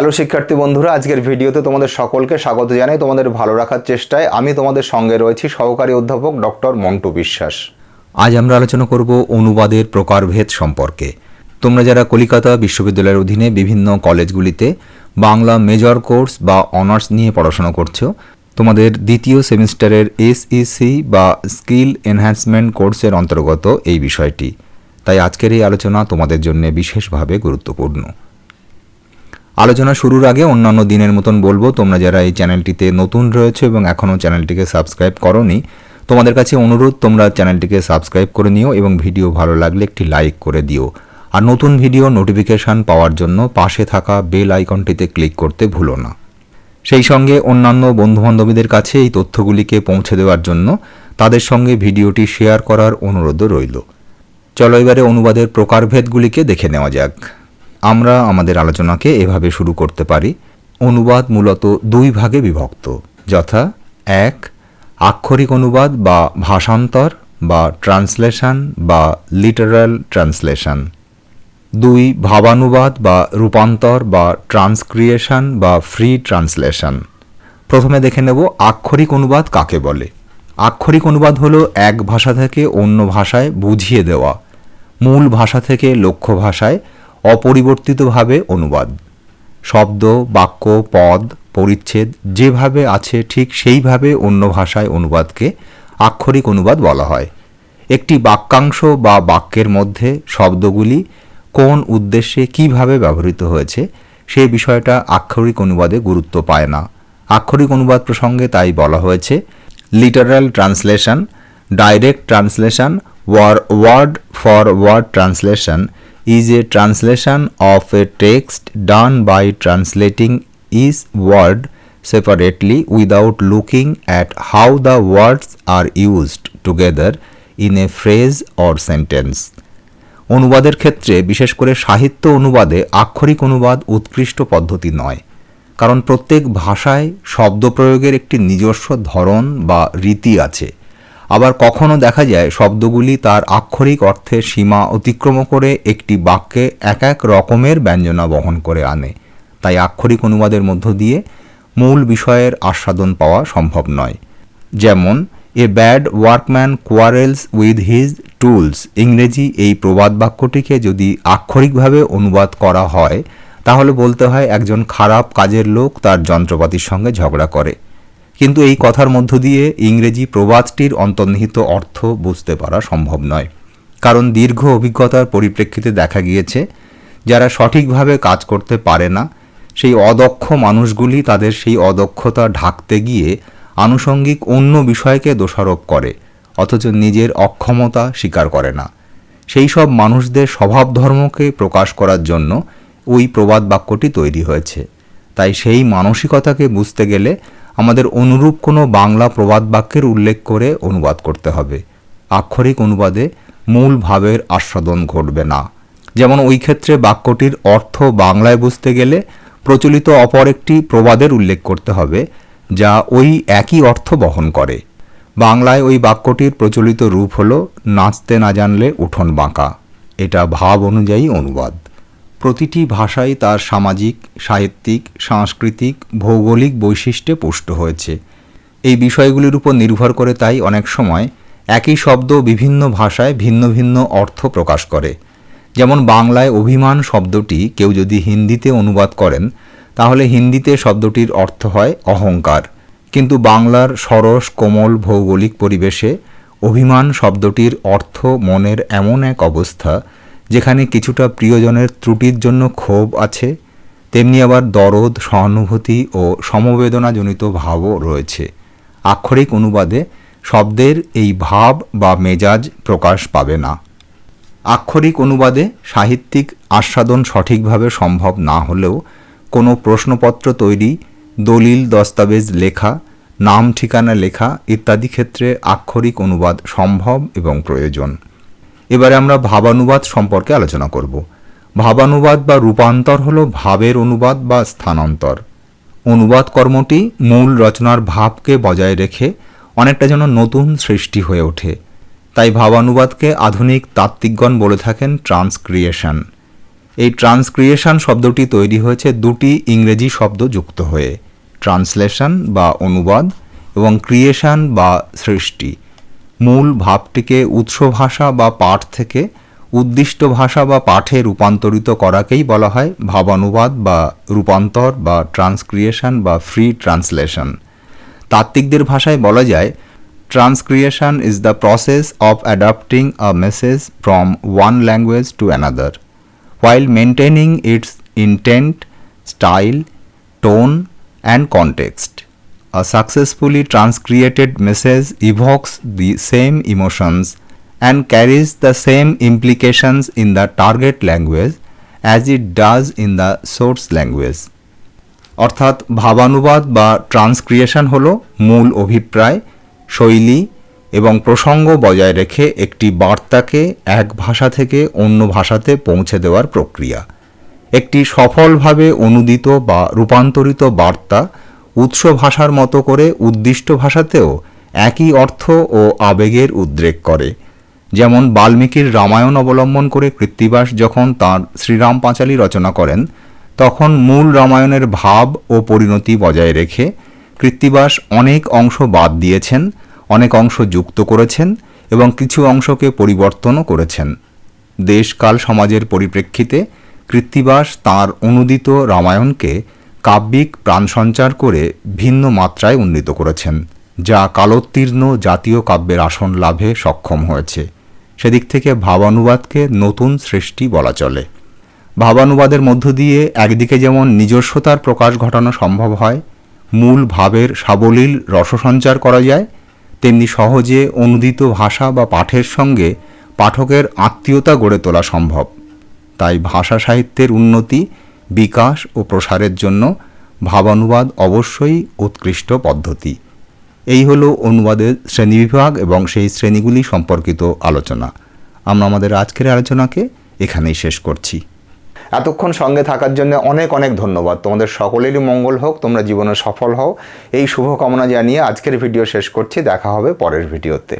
Hello শিক্ষার্থী বন্ধুরা, আজকের ভিডিওতে তোমাদের সকলকে স্বাগত জানাই তোমাদের ভালো রাখার চেষ্টায়। আমি তোমাদের সঙ্গে রয়েছি সহকারী অধ্যাপক ডক্টর মন্টু বিশ্বাস। আজ আমরা আলোচনা করব অনুবাদের প্রকারভেদ সম্পর্কে। তোমরা যারা কলিকাতা বিশ্ববিদ্যালয়ের অধীনে বিভিন্ন কলেজগুলিতে বাংলা মেজর কোর্স বা অনার্স নিয়ে পড়াশোনা করছ, তোমাদের দ্বিতীয় সেমিস্টারের এসইসি বা স্কিল এনহ্যান্সমেন্ট কোর্সের অন্তর্গত এই বিষয়টি। তাই আজকের এই আলোচনা তোমাদের জন্য বিশেষভাবে গুরুত্বপূর্ণ। আলোচনা শুরুর আগে অন্যান্য দিনের মতন বলব, তোমরা যারা এই চ্যানেলটিতে নতুন রয়েছে এবং এখনও চ্যানেলটিকে সাবস্ক্রাইব করনি, তোমাদের কাছে অনুরোধ, তোমরা চ্যানেলটিকে সাবস্ক্রাইব করে নিও এবং ভিডিও ভালো লাগলে একটি লাইক করে দিও। আর নতুন ভিডিও নোটিফিকেশান পাওয়ার জন্য পাশে থাকা বেল আইকনটিতে ক্লিক করতে ভুলো না। সেই সঙ্গে অন্যান্য বন্ধুবান্ধবীদের কাছে এই তথ্যগুলিকে পৌঁছে দেওয়ার জন্য তাদের সঙ্গে ভিডিওটি শেয়ার করার অনুরোধও রইল। চলো এবারে অনুবাদের প্রকারভেদগুলিকে দেখে নেওয়া যাক। আমরা আমাদের আলোচনাকে এভাবে শুরু করতে পারি। অনুবাদ মূলত দুই ভাগে বিভক্ত, যথা এক, আক্ষরিক অনুবাদ বা ভাষান্তর বা ট্রান্সলেশন বা লিটারাল ট্রান্সলেশন। দুই, ভাবানুবাদ বা রূপান্তর বা ট্রান্সক্রিয়েশন বা ফ্রি ট্রান্সলেশন। প্রথমে দেখে নেব আক্ষরিক অনুবাদ কাকে বলে। আক্ষরিক অনুবাদ হলো এক ভাষা থেকে অন্য ভাষায় বুঝিয়ে দেওয়া। মূল ভাষা থেকে লক্ষ্য ভাষায় অপরিবর্তিতভাবে অনুবাদ। শব্দ, বাক্য, পদ, পরিচ্ছেদ যেভাবে আছে ঠিক সেইভাবে অন্য ভাষায় অনুবাদকে আক্ষরিক অনুবাদ বলা হয়। একটি বাক্যাংশ বা বাক্যের মধ্যে শব্দগুলি কোন উদ্দেশ্যে কীভাবে ব্যবহৃত হয়েছে সেই বিষয়টা আক্ষরিক অনুবাদে গুরুত্ব পায় না। আক্ষরিক অনুবাদ প্রসঙ্গে তাই বলা হয়েছে, literal translation, direct translation, word, word for word translation is a translation of a text done by translating each word separately without looking at how the words are used together in a phrase or sentence. অনুবাদের ক্ষেত্রে বিশেষ করে সাহিত্য অনুবাদে আক্ষরিক অনুবাদ উৎকৃষ্ট পদ্ধতি নয় কারণ প্রত্যেক ভাষায় শব্দ প্রয়োগের একটি নিজস্ব ধরন বা রীতি আছে আবার কখনো দেখা যায় শব্দগুলি তার আক্ষরিক অর্থের সীমা অতিক্রম করে একটি বাক্যে এক এক রকমের ব্যঞ্জনা বহন করে আনে। তাই আক্ষরিক অনুবাদের মধ্য দিয়ে মূল বিষয়ের আস্বাদন পাওয়া সম্ভব নয়। যেমন, a bad workman quarrels with his tools. ইংরেজি এই প্রবাদ বাক্যটিকে যদি আক্ষরিকভাবে অনুবাদ করা হয়, তাহলে বলতে হয় একজন খারাপ কাজের লোক তার যন্ত্রপাতির সঙ্গে ঝগড়া করে। কিন্তু এই কথার মধ্য দিয়ে ইংরেজি প্রবাদটির অন্তর্নিহিত অর্থ বুঝতে পারা সম্ভব নয়। কারণ দীর্ঘ অভিজ্ঞতার পরিপ্রেক্ষিতে দেখা গিয়েছে, যারা সঠিকভাবে কাজ করতে পারে না, সেই অদক্ষ মানুষগুলি তাদের সেই অদক্ষতা ঢাকতে গিয়ে আনুষঙ্গিক অন্য বিষয়কে দোষারোপ করে, অথচ নিজের অক্ষমতা স্বীকার করে না। সেই সব মানুষদের স্বভাব ধর্মকে প্রকাশ করার জন্য ওই প্রবাদ বাক্যটি তৈরি হয়েছে। তাই সেই মানসিকতাকে বুঝতে গেলে আমাদের অনুরূপ কোনো বাংলা প্রবাদ বাক্যের উল্লেখ করে অনুবাদ করতে হবে। আক্ষরিক অনুবাদে মূল ভাবের আস্বাদন ঘটবে না। যেমন ওই ক্ষেত্রে বাক্যটির অর্থ বাংলায় বুঝতে গেলে প্রচলিত অপর একটি প্রবাদের উল্লেখ করতে হবে, যা ওই একই অর্থ বহন করে। বাংলায় ওই বাক্যটির প্রচলিত রূপ হল, নাচতে না জানলে উঠোন বাঁকা। এটা ভাব অনুযায়ী অনুবাদ। প্রতিটি ভাষাই তার সামাজিক, সাহিত্যিক, সাংস্কৃতিক, ভৌগোলিক বৈশিষ্ট্যে পুষ্ট হয়েছে। এই বিষয়গুলির উপর নির্ভর করে তাই অনেক সময় একই শব্দ বিভিন্ন ভাষায় ভিন্ন ভিন্ন অর্থ প্রকাশ করে। যেমন বাংলায় অভিমান শব্দটি কেউ যদি হিন্দিতে অনুবাদ করেন, তাহলে হিন্দিতে শব্দটির অর্থ হয় অহংকার। কিন্তু বাংলার সরস, কোমল ভৌগোলিক পরিবেশে অভিমান শব্দটির অর্থ মনের এমন এক অবস্থা যেখানে কিছুটা প্রিয়জনের ত্রুটির জন্য ক্ষোভ আছে, তেমনি আবার দরদ, সহানুভূতি ও সমবেদনাজনিত ভাবও রয়েছে। আক্ষরিক অনুবাদে, শব্দের এই ভাব বা মেজাজ প্রকাশ পাবে না। আক্ষরিক অনুবাদে, সাহিত্যিক আস্বাদন সঠিকভাবে সম্ভব না হলেও কোনো প্রশ্নপত্র তৈরি, দলিল, দস্তাবেজ লেখা, নাম ঠিকানা লেখা ইত্যাদি ক্ষেত্রে আক্ষরিক অনুবাদ সম্ভব এবং প্রয়োজন। এবারে আমরা ভাবানুবাদ সম্পর্কে আলোচনা করব। ভাবানুবাদ বা রূপান্তর হল ভাবের অনুবাদ বা স্থানান্তর। অনুবাদ কর্মটি মূল রচনার ভাবকে বজায় রেখে অনেকটা যেন নতুন সৃষ্টি হয়ে ওঠে। তাই ভাবানুবাদকে আধুনিক তাত্ত্বিকগণ বলে থাকেন ট্রান্সক্রিয়েশন। এই ট্রান্সক্রিয়েশন শব্দটি তৈরি হয়েছে দুটি ইংরেজি শব্দ যুক্ত হয়ে, ট্রান্সলেশন বা অনুবাদ এবং ক্রিয়েশন বা সৃষ্টি। মূল ভাবটিকে উৎস ভাষা বা পাঠ থেকে উদ্দিষ্ট ভাষা বা পাঠে রূপান্তরিত করাকেই বলা হয় ভাবানুবাদ বা রূপান্তর বা ট্রান্সক্রিয়েশন বা ফ্রি ট্রান্সলেশন তাত্ত্বিকদের ভাষায় বলা যায় transcreation is the process of adapting a message from one language to another while maintaining its intent, style, tone, and context. A successfully transcreated message evokes the same emotions and carries the same implications in the target language as it does in the source language. অর্থাৎ ভাবানুবাদ বা ট্রান্সক্রিয়েশন হল মূল অভিপ্রায় শৈলী এবং প্রসঙ্গ বজায় রেখে একটি বার্তাকে এক ভাষা থেকে অন্য ভাষাতে পৌঁছে দেওয়ার প্রক্রিয়া একটি সফলভাবে অনুদিত বা রূপান্তরিত বার্তা উৎস ভাষার মতো করে উদ্দিষ্ট ভাষাতেও একই অর্থ ও আবেগের উদ্রেক করে। যেমন বাল্মীকির রামায়ণ অবলম্বন করে কৃত্তিবাস যখন তাঁর শ্রীরাম পাঁচালী রচনা করেন, তখন মূল রামায়ণের ভাব ও পরিণতি বজায় রেখে কৃত্তিবাস অনেক অংশ বাদ দিয়েছেন, অনেক অংশ যুক্ত করেছেন এবং কিছু অংশকে পরিবর্তনও করেছেন। দেশকাল সমাজের পরিপ্রেক্ষিতে কৃত্তিবাস তাঁর অনুদিত রামায়ণকে কাব্যিক প্রাণসঞ্চার করে ভিন্ন মাত্রায় উন্নীত করেছেন, যা কালোত্তীর্ণ জাতীয় কাব্যের আসন লাভে সক্ষম হয়েছে। সেদিক থেকে ভাবানুবাদকে নতুন সৃষ্টি বলা চলে। ভাবানুবাদের মধ্য দিয়ে একদিকে যেমন নিজস্বতার প্রকাশ ঘটানো সম্ভব হয়, মূল ভাবের সাবলীল রসসঞ্চার করা যায়, তেমনি সহজে অনুদিত ভাষা বা পাঠের সঙ্গে পাঠকের আত্মীয়তা গড়ে তোলা সম্ভব। তাই ভাষা সাহিত্যের উন্নতি বিকাশ ও প্রসারের জন্য ভাবানুবাদ অবশ্যই উৎকৃষ্ট পদ্ধতি। এই হলো অনুবাদের শ্রেণীবিভাগ এবং সেই শ্রেণীগুলি সম্পর্কিত আলোচনা। আমরা আমাদের আজকের আলোচনাকে এখানেই শেষ করছি। এতক্ষণ সঙ্গে থাকার জন্য অনেক অনেক ধন্যবাদ। তোমাদের সকলেরই মঙ্গল হোক, তোমরা জীবনে সফল হও। এই শুভকামনা জানিয়ে আজকের ভিডিও শেষ করছি। দেখা হবে পরের ভিডিওতে।